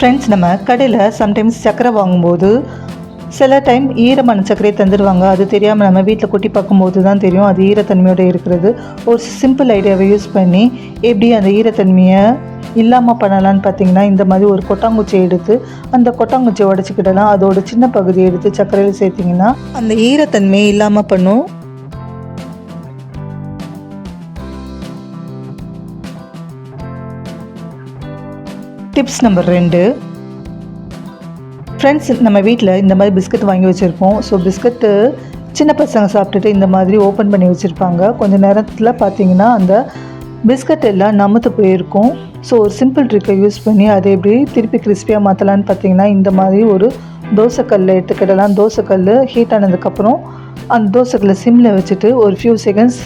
Friends நம்ம கடையில் sometimes சர்க்கரை வாங்கும்போது சில டைம் ஈரமான சர்க்கரையை தந்துடுவாங்க அது தெரியாமல் நம்ம வீட்டில் கொட்டி பார்க்கும்போது தான் தெரியும். அது ஈரத்தன்மையோடு இருக்கிறது. ஒரு சிம்பிள் ஐடியாவை யூஸ் பண்ணி எப்படி அந்த ஈரத்தன்மையை இல்லாமல் பண்ணலான்னு பார்த்தீங்கன்னா இந்த மாதிரி ஒரு கொட்டாங்குச்சியை எடுத்து அந்த கொட்டாங்குச்சியை உடச்சிக்கிடலாம் அதோட சின்ன பகுதியை எடுத்து சர்க்கரையில் சேர்த்திங்கன்னா அந்த ஈரத்தன்மையை இல்லாமல் பண்ணும். டிப்ஸ் நம்பர் ரெண்டு. ஃப்ரெண்ட்ஸ் நம்ம வீட்டில் இந்த மாதிரி பிஸ்கட் வாங்கி வச்சுருப்போம். ஸோ பிஸ்கட்டு சின்ன பசங்க சாப்பிட்டுட்டு இந்த மாதிரி ஓப்பன் பண்ணி வச்சுருப்பாங்க. கொஞ்சம் நேரத்தில் பார்த்தீங்கன்னா அந்த பிஸ்கட் எல்லாம் நமுத்து போயிருக்கும். ஸோ ஒரு சிம்பிள் ட்ரிக்கை யூஸ் பண்ணி அதை எப்படி திருப்பி கிறிஸ்பியாக மாற்றலான்னு பார்த்தீங்கன்னா இந்த மாதிரி ஒரு தோசைக்கல்லை எடுத்துக்கிடலாம். தோசைக்கல் ஹீட் ஆனதுக்கப்புறம் அந்த தோசைக்கல்லை சிம்மில் வச்சுட்டு ஒரு ஃபியூ செகண்ட்ஸ்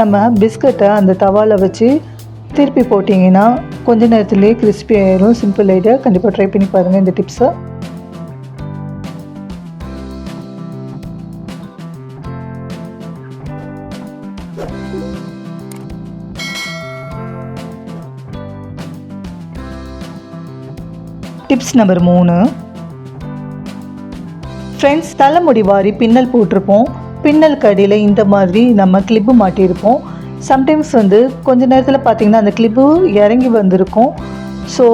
நம்ம பிஸ்கட்டை அந்த தவாவில் வச்சு திருப்பி போட்டிங்கன்னா கொஞ்ச நேரத்துலேயே கிறிஸ்பி ஆயிரும். சிம்பிள் ஐடியா கண்டிப்பாக ட்ரை பண்ணி பாருங்கள் இந்த டிப்ஸை டிப்ஸ் நம்பர் மூணு. ஃப்ரெண்ட்ஸ் தலைமுடி வாரி பின்னல் போட்டிருப்போம். பின்னல் கடியில் இந்த மாதிரி நம்ம கிளிப்பு மாட்டியிருப்போம். சம்டைம்ஸ் வந்து கொஞ்ச நேரத்தில் பார்த்தீங்கன்னா அந்த கிளிப்பு இறங்கி வந்திருக்கும். ஸோ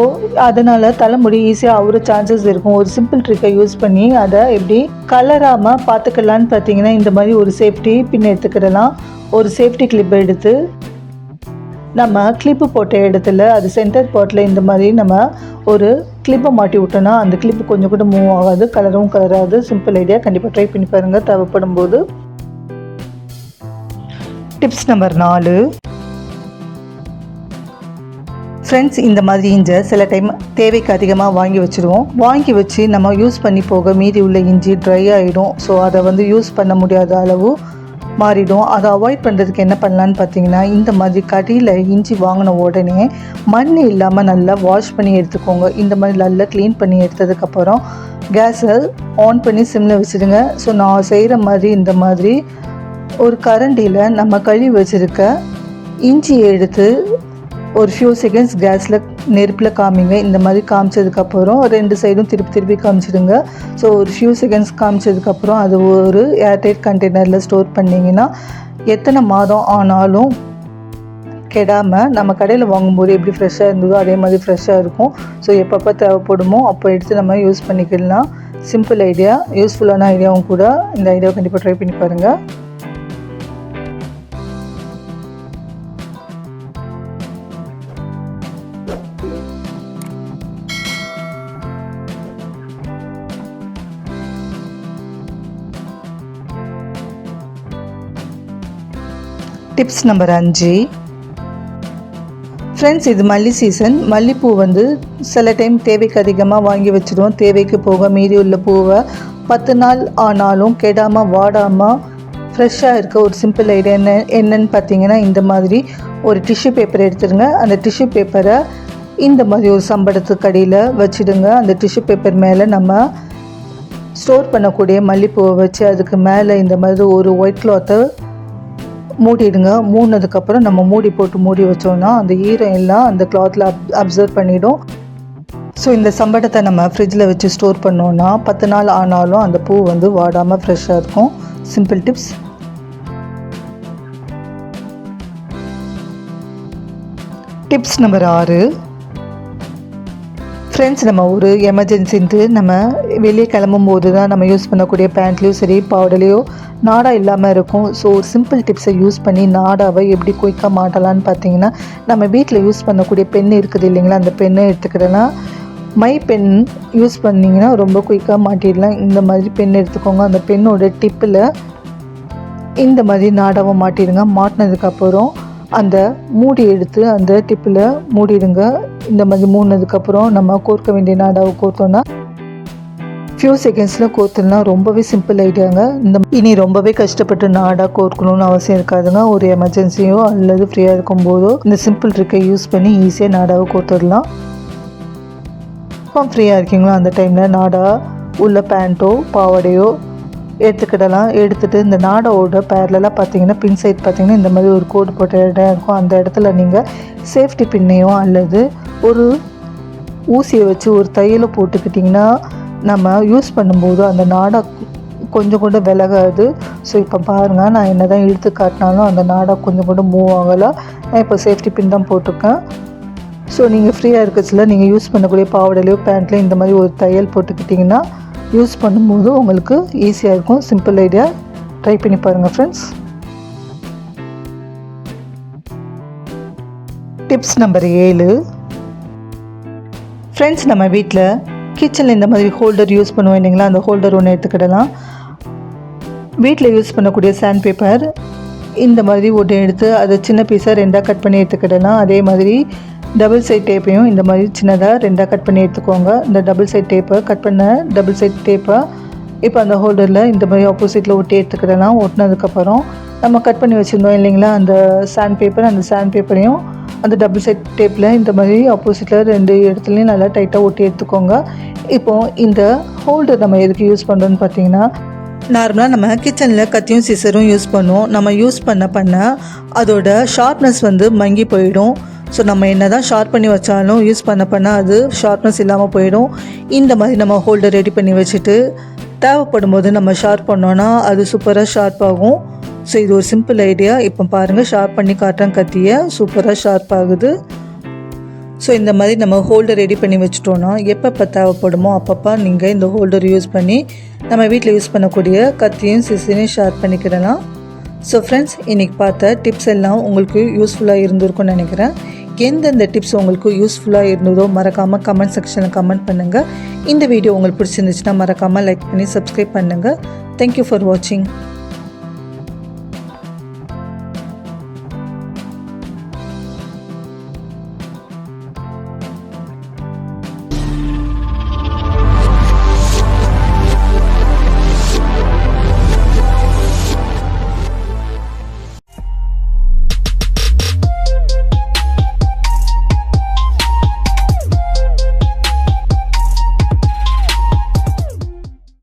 அதனால் தலைமுடி ஈஸியாக ஆகிற சான்சஸ் இருக்கும். ஒரு சிம்பிள் ட்ரிக்கை யூஸ் பண்ணி அதை எப்படி கலராமல் பார்த்துக்கலான்னு பார்த்தீங்கன்னா இந்த மாதிரி ஒரு சேஃப்டி பின் எடுத்துக்கிடலாம். ஒரு சேஃப்டி கிளிப் எடுத்து நம்ம கிளிப்பு போட்ட இடத்துல அது சென்டர் பாட்டில் இந்த மாதிரி நம்ம ஒரு கிளிப்பை மாட்டி விட்டோன்னா அந்த கிளிப்பு கொஞ்சம் கூட மூவ் ஆகாது கலரும் கலராது சிம்பிள் ஐடியா கண்டிப்பாக ட்ரை பண்ணி பாருங்கள் தேவைப்படும் போது டிப்ஸ் நம்பர் நாலு. ஃப்ரெண்ட்ஸ் இந்த மாதிரி இஞ்சை சில டைம் தேவைக்கு அதிகமாக வாங்கி வச்சுருவோம். வாங்கி வச்சு நம்ம யூஸ் பண்ணி போக மீதி உள்ள இஞ்சி ட்ரை ஆகிடும் ஸோ அதை வந்து யூஸ் பண்ண முடியாத அளவு மாறிடும். அதை அவாய்ட் பண்ணுறதுக்கு என்ன பண்ணலான்னு பார்த்தீங்கன்னா இந்த மாதிரி கடியில் இஞ்சி வாங்கின உடனே மண் இல்லாமல் நல்லா வாஷ் பண்ணி எடுத்துக்கோங்க. இந்த மாதிரி நல்லா க்ளீன் பண்ணி எடுத்ததுக்கப்புறம் கேஸை ஆன் பண்ணி சிம்மில் வச்சுடுங்க. ஸோ நான் செய்கிற மாதிரி இந்த மாதிரி ஒரு கரண்டியில் நம்ம கழுவி வச்சுருக்க இஞ்சியை எடுத்து ஒரு ஃபியூ செகண்ட்ஸ் கேஸில் நெருப்பில் காமிங்க. இந்த மாதிரி காமிச்சதுக்கப்புறம் ரெண்டு சைடும் திருப்பி திருப்பி காமிச்சிடுங்க. ஸோ ஒரு ஃபியூ செகண்ட்ஸ் காமிச்சதுக்கப்புறம் அது ஒரு ஏர்டைட் கண்டெய்னரில் ஸ்டோர் பண்ணிங்கன்னா எத்தனை மாதம் ஆனாலும் கெடாமல் நம்ம கடையில் வாங்கும்போது எப்படி ஃப்ரெஷ்ஷாக இருந்ததோ அதே மாதிரி ஃப்ரெஷ்ஷாக இருக்கும். ஸோ எப்பப்போ தேவைப்படுமோ அப்போ எடுத்து நம்ம யூஸ் பண்ணிக்கலாம். சிம்பிள் ஐடியா யூஸ்ஃபுல்லான ஐடியாவும் கூட இந்த ஐடியாவை கண்டிப்பாக ட்ரை பண்ணி பாருங்கள் டிப்ஸ் நம்பர் அஞ்சு. ஃப்ரெண்ட்ஸ் இது மல்லி சீசன் மல்லிப்பூ வந்து சில டைம் தேவைக்கு அதிகமாக வாங்கி வச்சுருவோம். தேவைக்கு போக மீதி உள்ள பூவை பத்து நாள் ஆனாலும் கெடாமல் வாடாமல் ஃப்ரெஷ்ஷாக இருக்க ஒரு சிம்பிள் ஐடியா என்ன என்னன்னு பார்த்தீங்கன்னா இந்த மாதிரி ஒரு டிஷ்யூ பேப்பர் எடுத்துருங்க. அந்த டிஷ்யூ பேப்பரை இந்த மாதிரி ஒரு சம்படத்துக்கு அடியில் வச்சுடுங்க. அந்த டிஷ்யூ பேப்பர் மேலே நம்ம ஸ்டோர் பண்ணக்கூடிய மல்லிப்பூவை வச்சு அதுக்கு மேலே இந்த மாதிரி ஒரு ஒயிட் கிளாத்தை மூடிடுங்க. மூடினதுக்கப்புறம் நம்ம மூடி போட்டு மூடி வச்சோம்னா அந்த ஈரம் எல்லாம் அந்த கிளாத்தில் அப் அப்சர்வ் பண்ணிடும். ஸோ இந்த சம்படத்தை நம்ம ஃப்ரிட்ஜில் வச்சு ஸ்டோர் பண்ணோன்னா பத்து நாள் ஆனாலும் அந்த பூ வந்து வாடாமல் ஃப்ரெஷ்ஷாக இருக்கும். சிம்பிள் டிப்ஸ் டிப்ஸ் நம்பர் ஆறு. ஃப்ரெண்ட்ஸ் நம்ம ஒரு எமர்ஜென்சின்ட்டு நம்ம வெளியே கிளம்பும் போது தான் நம்ம யூஸ் பண்ணக்கூடிய பேண்ட்லேயும் சரி பவுடர்லேயோ நாடா இல்லாமல் இருக்கும். ஸோ சிம்பிள் டிப்ஸை யூஸ் பண்ணி நாடாவை எப்படி குயிக்காக மாட்டலான்னு பார்த்தீங்கன்னா நம்ம வீட்டில் யூஸ் பண்ணக்கூடிய பென் இருக்குது இல்லைங்களா? அந்த பெண்ணை எடுத்துக்கிட்டோன்னா மை பென் யூஸ் பண்ணிங்கன்னா ரொம்ப குயிக்காக மாட்டிடலாம். இந்த மாதிரி பென் எடுத்துக்கோங்க. அந்த பெண்ணோட டிப்பில் இந்த மாதிரி நாடாவை மாட்டிடுங்க. மாட்டினதுக்கப்புறம் அந்த மூடி எடுத்து அந்த டிப்பில் மூடிடுங்க. இந்த மாதிரி மூடினதுக்கப்புறம் நம்ம கோர்க்க வேண்டிய நாடாவை கோர்த்தோன்னா ஃபியூ செகண்ட்ஸில் கோத்துலாம் ரொம்பவே சிம்பிள் ஐடியாங்க இந்த இனி ரொம்பவே கஷ்டப்பட்டு நாடாக கோர்க்கணும்னு அவசியம் இருக்காதுங்க. ஒரு எமர்ஜென்சியோ அல்லது ஃப்ரீயாக இருக்கும்போதோ இந்த சிம்பிள் ட்ரிக்கை யூஸ் பண்ணி ஈஸியாக நாடாவை கோர்த்துடலாம். இப்போ ஃப்ரீயாக இருக்கீங்களோ? அந்த டைமில் நாடா உள்ள பேண்ட்டோ பாவாடையோ எடுத்துக்கிடலாம் எடுத்துகிட்டு இந்த நாடாவோட பேரலாக பார்த்தீங்கன்னா பின் சைட் பார்த்தீங்கன்னா இந்த மாதிரி ஒரு கோடு போட்ட இடம் இருக்கும். அந்த இடத்துல நீங்கள் சேஃப்டி பின்னையோ அல்லது ஒரு ஊசியை வச்சு ஒரு தையலை போட்டுக்கிட்டிங்கன்னா நம்ம யூஸ் பண்ணும்போது அந்த நாடா கொஞ்சம் கூட விலகாது. ஸோ இப்போ பாருங்கள் நான் என்ன தான் இழுத்து காட்டினாலும் அந்த நாடா கொஞ்சம் கூட மூவ் ஆகலை. நான் இப்போ சேஃப்டி பின் தான் போட்டிருக்கேன். ஸோ நீங்கள் ஃப்ரீயாக இருக்கச்சில் நீங்கள் யூஸ் பண்ணக்கூடிய பாவாடையிலையோ பேண்ட்லேயோ இந்த மாதிரி ஒரு தையல் போட்டுக்கிட்டிங்கன்னா யூஸ் பண்ணும்போது உங்களுக்கு ஈஸியாக இருக்கும். சிம்பிள் ஐடியா ட்ரை பண்ணி பாருங்கள் ஃப்ரெண்ட்ஸ் டிப்ஸ் நம்பர் ஏழு. ஃப்ரெண்ட்ஸ் நம்ம வீட்டில் கிச்சனில் இந்த மாதிரி ஹோல்டர் யூஸ் பண்ணுவோம் இல்லைங்களா? அந்த ஹோல்டர் ஒன்று எடுத்துக்கிடலாம். வீட்டில் யூஸ் பண்ணக்கூடிய சாண்ட் பேப்பர் இந்த மாதிரி ஒன்று எடுத்து அதை சின்ன பீஸாக ரெண்டாக கட் பண்ணி எடுத்துக்கிடலாம். அதே மாதிரி டபுள் சைட் டேப்பையும் இந்த மாதிரி சின்னதாக ரெண்டாக கட் பண்ணி எடுத்துக்கோங்க. இந்த டபுள் சைட் டேப்பை கட் பண்ண டபுள் சைட் டேப்பை இப்போ அந்த ஹோல்டரில் இந்த மாதிரி ஆப்போசிட்டில் ஒட்டி எடுத்துக்கிடலாம் ஒட்டினதுக்கப்புறம் நம்ம கட் பண்ணி வச்சுருந்தோம் இல்லைங்களா? அந்த சாண்ட் பேப்பர் அந்த சாண்ட் பேப்பரையும் அந்த டபுள் சைட் டேப்பில் இந்த மாதிரி ஆப்போசிட்டில் ரெண்டு இடத்துலையும் நல்லா டைட்டாக ஒட்டி எடுத்துக்கோங்க. இப்போது இந்த ஹோல்டர் நம்ம எதுக்கு யூஸ் பண்ணுறோன்னு பார்த்தீங்கன்னா நார்மலாக நம்ம கிச்சனில் கத்தியும் சிசரும் யூஸ் பண்ணுவோம். நம்ம யூஸ் பண்ண பண்ண அதோட ஷார்ப்னஸ் வந்து மங்கி போயிடும். ஸோ நம்ம என்ன தான் ஷார்ப் பண்ணி வச்சாலும் யூஸ் பண்ண பண்ண அது ஷார்ப்னஸ் இல்லாமல் போயிடும். இந்த மாதிரி நம்ம ஹோல்டர் ரெடி பண்ணி வச்சுட்டு தேவைப்படும் போது நம்ம ஷார்ப் பண்ணோன்னா அது சூப்பராக ஷார்ப் ஆகும். ஸோ இது ஒரு சிம்பிள் ஐடியா இப்போ பாருங்கள் ஷார்ப் பண்ணி காட்டுறேன் கத்தியை சூப்பராக ஷார்ப் ஆகுது. ஸோ இந்த மாதிரி நம்ம ஹோல்டர் ரெடி பண்ணி வச்சுட்டோன்னா எப்பப்போ தேவைப்படுமோ அப்பப்போ நீங்கள் இந்த ஹோல்டர் யூஸ் பண்ணி நம்ம வீட்டில் யூஸ் பண்ணக்கூடிய கத்தியும் சிசினையும் ஷேர் பண்ணிக்கிடலாம். ஸோ ஃப்ரெண்ட்ஸ் இன்றைக்கி பார்த்த டிப்ஸ் எல்லாம் உங்களுக்கு யூஸ்ஃபுல்லாக இருந்திருக்கும்னு நினைக்கிறேன். எந்தெந்த டிப்ஸ் உங்களுக்கு யூஸ்ஃபுல்லாக இருந்ததோ மறக்காமல் கமெண்ட் செக்ஷனில் கமெண்ட் பண்ணுங்கள் இந்த வீடியோ உங்களுக்கு பிடிச்சிருந்துச்சுன்னா மறக்காமல் லைக் பண்ணி சப்ஸ்கிரைப் பண்ணுங்கள் தேங்க்யூ ஃபார் வாட்சிங்